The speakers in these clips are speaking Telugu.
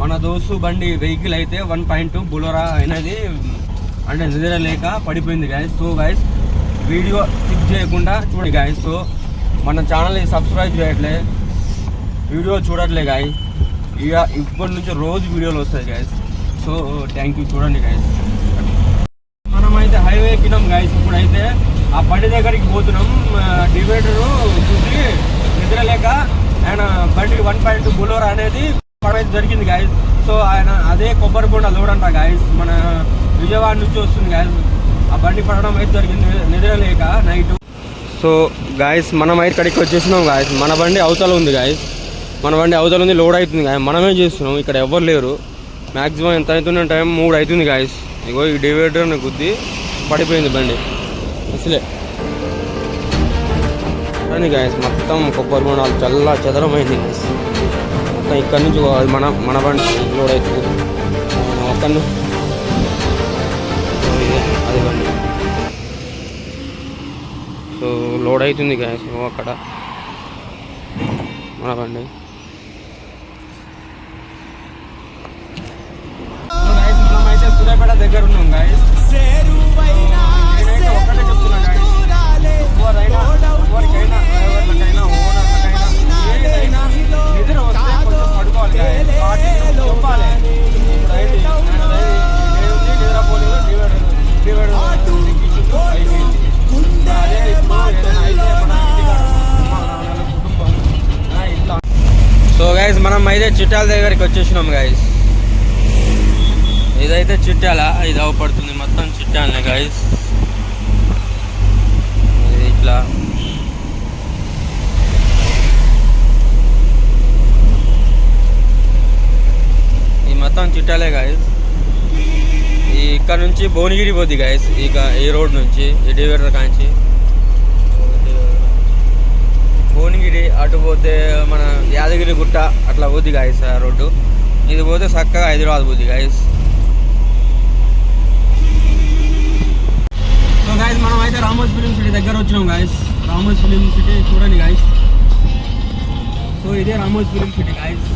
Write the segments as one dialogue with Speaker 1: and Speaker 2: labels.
Speaker 1: మన దోస్తు బండి వెహికల్ అయితే వన్ పాయింట్ బులోరా అనేది అంటే నిద్ర లేక పడిపోయింది guys so guys video skip చేయకుండా చూడండి గాయస్ సో మన ఛానల్ని సబ్స్క్రైబ్ చేయట్లే. వీడియో చూడట్లే గాయ ఇక ఇప్పటి నుంచి రోజు వీడియోలు వస్తాయి గాయస్ సో థ్యాంక్ యూ చూడండి గాయస్ మనమైతే హైవే ఎక్కినాం గాయస్ ఇప్పుడైతే ఆ బండి దగ్గరికి పోతున్నాం. డివైడరు చూసి నిద్ర లేక ఆయన బండి వన్ పాయింట్ బులోరా అనేది పడైతే జరిగింది గాయస్ సో ఆయన అదే కొబ్బరి బొండ లోడ్ అంట గాయస్ మన విజయవాడ నుంచి వస్తుంది గాయస్ ఆ బండి పడడం అయితే జరిగింది నిద్ర లేక నైట్ సో గాయస్ మనం అయితే ఇక్కడికి వచ్చేసినాం గాయస్ మన బండి అవతల ఉంది గాయస్ మన బండి అవతల ఉంది లోడ్ అవుతుంది గాయ మనమే చేస్తున్నాం ఇక్కడ ఎవరు లేరు. మ్యాక్సిమం ఎంత అవుతున్న టైం మూడు అవుతుంది గాయస్ ఇగో ఈ డివైడర్ గుద్ది పడిపోయింది బండి. అసలే. కానీ గాయస్ మొత్తం కొబ్బరి బొండాలు చల్ల చెదరమైంది గాయస్ మొత్తం ఇక్కడ నుంచి మన మన బండి. లోడ్ అవుతుంది అక్కడ అది బండి. సో లోడ్ అవుతుంది గాయస్ అక్కడ. మన బండి. దగ్గర ఉన్నాం గాయస్ మనం అయితే చిట్టాల దగ్గరికి వచ్చేసినాం గాయస్ ఇదైతే చిట్టాల ఇది అవపడుతుంది మొత్తం చిట్టాలనే గాయస్ ఇది ఇట్లా. ఈ మొత్తం చిట్టాలే గాయస్ ఈ ఇక్కడ నుంచి భువనగిరి పోద్ది గాయస్ ఇక ఈ రోడ్ నుంచి ఈ డివైడర్ కాంచి. భువనగిరి అటు పోతే మన యాదగిరి గుట్ట అట్లా పోద్ది గాయస్ ఆ రోడ్డు. ఇది పోతే చక్కగా హైదరాబాద్ పోద్ది గాయస్ సో గాయస్ మనం అయితే రామోస్ ఫిలిం సిటీ దగ్గర వచ్చినాం గాయస్ రామోస్ ఫిలిం సిటీ చూడండి గాయస్ సో ఇదే రామోస్ ఫిలిం సిటీ గాయస్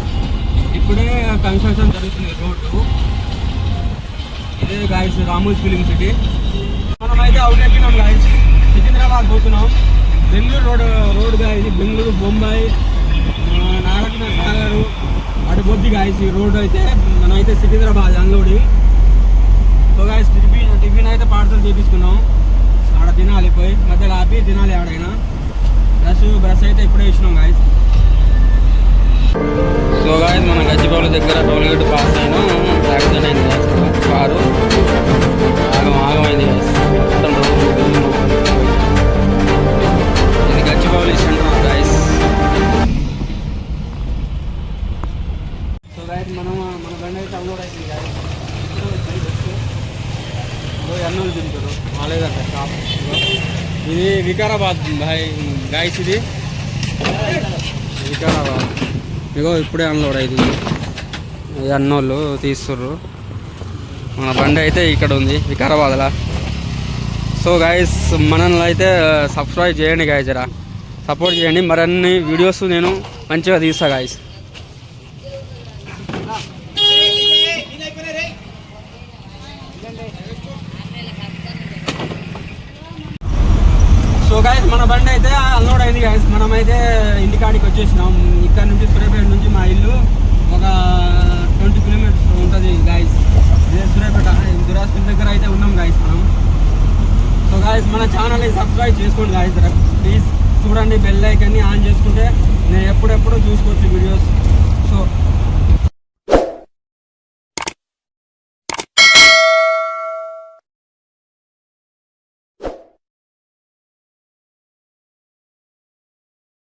Speaker 1: ఇప్పుడే కన్స్ట్రక్షన్ జరుగుతుంది రోడ్డు. ఇదే గాయస్ రామోస్ ఫిలిం సిటీ. మనం అయితే అవుట్ ఎక్కినాం గాయస్ సికింద్రాబాద్ పోతున్నాం Bengaluru road road guys Bengaluru Bombay ఆ, నారాయణ సాగర్ అటు బొద్ది అయితే మనం అయితే Secunderabad unloading so guys tiffin tiffin అయితే పార్సల్ చేపించుకున్నాం. ఆడ తినాలి పోయి మధ్యలో ఆపి తినాలి ఆడైనా. బ్రష్ బ్రష్ అయితే ఇప్పుడే ఇచ్చినాం గాయస్ సో గాయస్ మన గచ్చిపోల దగ్గర టోల్గేట్ పాస్ అయినా యాక్సిడెంట్ అయింది. ఎన్నోళ్ళు తింటారు మాలేదంట షాప్ ఇది వికారాబాద్ భాయ్ గాయస్ ఇది వికారాబాద్ ఇగో ఇప్పుడే అన్లోడ్ అయింది ఇది అన్నోళ్ళు తీస్తుర్రు మన బండి అయితే ఇక్కడ ఉంది వికారాబాద్లో సో గాయస్ మనల్ని అయితే సబ్స్క్రైబ్ చేయండి గాయస్ జరా సపోర్ట్ చేయండి మరన్ని వీడియోస్ నేను మంచిగా తీస్తా గాయస్ సో గాయస్ మన బండి అయితే అన్లోడ్ అయింది గాయస్ మనమైతే ఇంటికాడికి వచ్చేసినాం. ఇక్కడ నుంచి సూర్యాపేట నుంచి మా ఇల్లు ఒక ట్వంటీ కిలోమీటర్స్ ఉంటుంది గాయస్ ఇదే సూర్యాపేట దురాస్పల్ దగ్గర అయితే ఉన్నాం గాయస్ మనం. సో గాయస్ మన ఛానల్ని సబ్స్క్రైబ్ చేసుకోండి గాయస్ ప్లీజ్ చూడండి బెల్ ఐకన్ని ఆన్ చేసుకుంటే నేను ఎప్పుడెప్పుడు చూసుకోవచ్చు వీడియోస్ సో